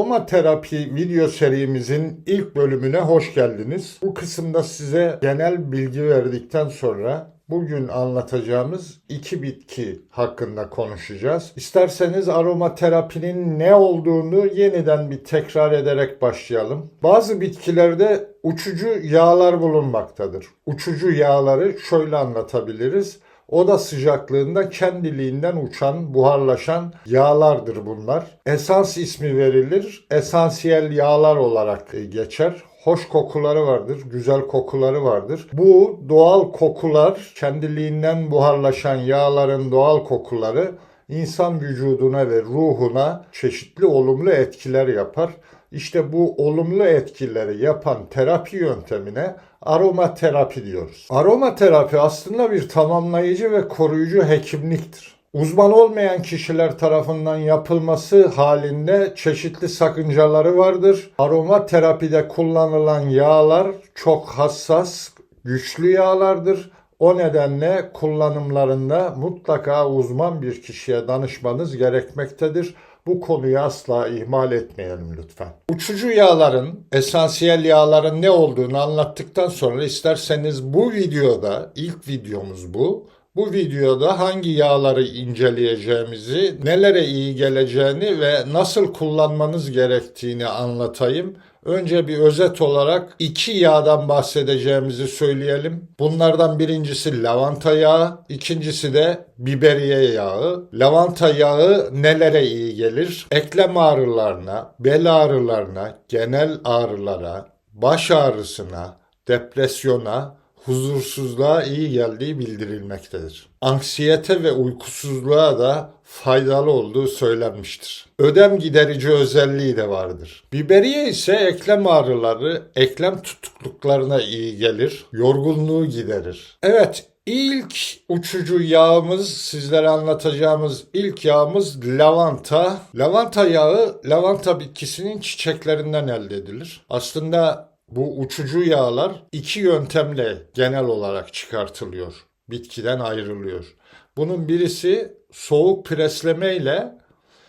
Aromaterapi video serimizin ilk bölümüne hoş geldiniz. Bu kısımda size genel bilgi verdikten sonra bugün anlatacağımız iki bitki hakkında konuşacağız. İsterseniz aromaterapinin ne olduğunu yeniden bir tekrar ederek başlayalım. Bazı bitkilerde uçucu yağlar bulunmaktadır. Uçucu yağları şöyle anlatabiliriz. Oda sıcaklığında kendiliğinden uçan, buharlaşan yağlardır bunlar. Esans ismi verilir. Esansiyel yağlar olarak e, geçer. Hoş kokuları vardır, güzel kokuları vardır. Bu doğal kokular, kendiliğinden buharlaşan yağların doğal kokuları insan vücuduna ve ruhuna çeşitli olumlu etkiler yapar. İşte bu olumlu etkileri yapan terapi yöntemine aromaterapi diyoruz. Aromaterapi aslında bir tamamlayıcı ve koruyucu hekimliktir. Uzman olmayan kişiler tarafından yapılması halinde çeşitli sakıncaları vardır. Aromaterapide kullanılan yağlar çok hassas, güçlü yağlardır. O nedenle kullanımlarında mutlaka uzman bir kişiye danışmanız gerekmektedir. Bu konuyu asla ihmal etmeyelim lütfen. Uçucu yağların, esansiyel yağların ne olduğunu anlattıktan sonra isterseniz bu videoda, ilk videomuz bu. Bu videoda hangi yağları inceleyeceğimizi, nelere iyi geleceğini ve nasıl kullanmanız gerektiğini anlatayım. Önce bir özet olarak iki yağdan bahsedeceğimizi söyleyelim. Bunlardan birincisi lavanta yağı, ikincisi de biberiye yağı. Lavanta yağı nelere iyi gelir? Eklem ağrılarına, bel ağrılarına, genel ağrılara, baş ağrısına, depresyona, huzursuzluğa iyi geldiği bildirilmektedir. Anksiyete ve uykusuzluğa da faydalı olduğu söylenmiştir. Ödem giderici özelliği de vardır. Biberiye ise eklem ağrıları, eklem tutukluklarına iyi gelir, yorgunluğu giderir. Evet, İlk uçucu yağımız, sizlere anlatacağımız ilk yağımız lavanta. Lavanta yağı, lavanta bitkisinin çiçeklerinden elde edilir. Aslında bu uçucu yağlar iki yöntemle genel olarak çıkartılıyor. Bitkiden ayrılıyor. Bunun birisi soğuk presleme ile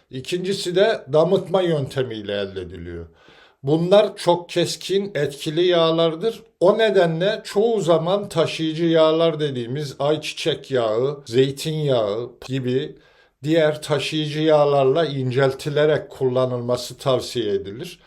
ikincisi de damıtma yöntemiyle elde ediliyor. Bunlar çok keskin, etkili yağlardır. O nedenle çoğu zaman taşıyıcı yağlar dediğimiz ayçiçek yağı, zeytinyağı gibi diğer taşıyıcı yağlarla inceltilerek kullanılması tavsiye edilir.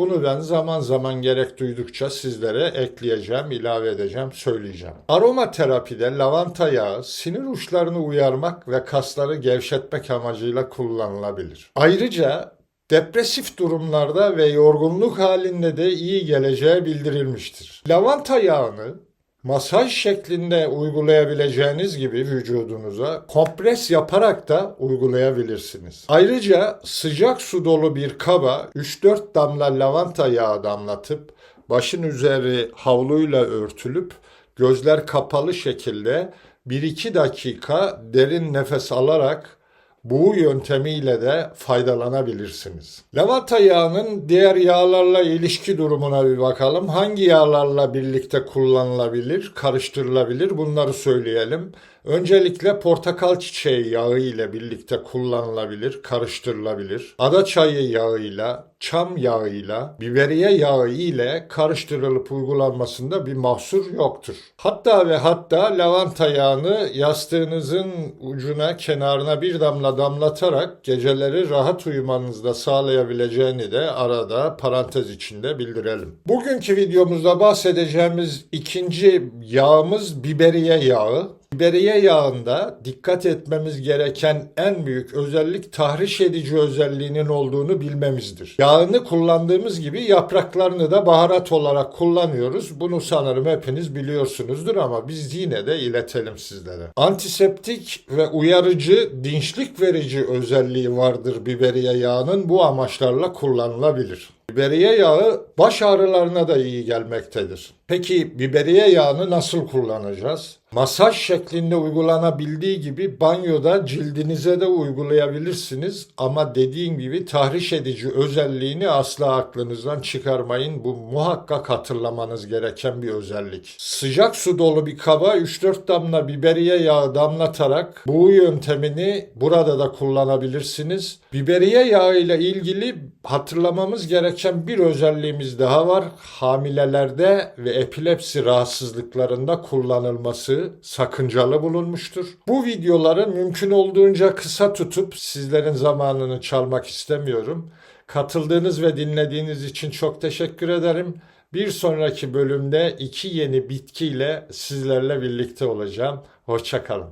Bunu ben zaman zaman gerek duydukça sizlere ekleyeceğim, ilave edeceğim, söyleyeceğim. Aromaterapide lavanta yağı sinir uçlarını uyarmak ve kasları gevşetmek amacıyla kullanılabilir. Ayrıca depresif durumlarda ve yorgunluk halinde de iyi geleceği bildirilmiştir. Lavanta yağını masaj şeklinde uygulayabileceğiniz gibi vücudunuza kompres yaparak da uygulayabilirsiniz. Ayrıca sıcak su dolu bir kaba 3-4 damla lavanta yağı damlatıp başın üzeri havluyla örtülüp gözler kapalı şekilde 1-2 dakika derin nefes alarak bu yöntemiyle de faydalanabilirsiniz. Lavanta yağının diğer yağlarla ilişki durumuna bir bakalım. Hangi yağlarla birlikte kullanılabilir, karıştırılabilir bunları söyleyelim. Öncelikle portakal çiçeği yağı ile birlikte kullanılabilir, karıştırılabilir. Ada çayı yağıyla, çam yağıyla, biberiye yağı ile karıştırılıp uygulanmasında bir mahsur yoktur. Hatta ve hatta lavanta yağını yastığınızın ucuna, kenarına bir damla damlatarak geceleri rahat uyumanızda sağlayabileceğini de arada parantez içinde bildirelim. Bugünkü videomuzda bahsedeceğimiz ikinci yağımız biberiye yağı. Biberiye yağında dikkat etmemiz gereken en büyük özellik tahriş edici özelliğinin olduğunu bilmemizdir. Yağını kullandığımız gibi yapraklarını da baharat olarak kullanıyoruz. Bunu sanırım hepiniz biliyorsunuzdur ama biz yine de iletelim sizlere. Antiseptik ve uyarıcı, dinçlik verici özelliği vardır biberiye yağının bu amaçlarla kullanılabilir. Biberiye yağı baş ağrılarına da iyi gelmektedir. Peki biberiye yağını nasıl kullanacağız? Masaj şeklinde uygulanabildiği gibi banyoda cildinize de uygulayabilirsiniz ama dediğim gibi tahriş edici özelliğini asla aklınızdan çıkarmayın. Bu muhakkak hatırlamanız gereken bir özellik. Sıcak su dolu bir kaba 3-4 damla biberiye yağı damlatarak bu yöntemini burada da kullanabilirsiniz. Biberiye yağı ile ilgili hatırlamamız gereken bir özelliğimiz daha var. Hamilelerde ve epilepsi rahatsızlıklarında kullanılması sakıncalı bulunmuştur. Bu videoları mümkün olduğunca kısa tutup sizlerin zamanını çalmak istemiyorum. Katıldığınız ve dinlediğiniz için çok teşekkür ederim. Bir sonraki bölümde iki yeni bitkiyle sizlerle birlikte olacağım. Hoşçakalın.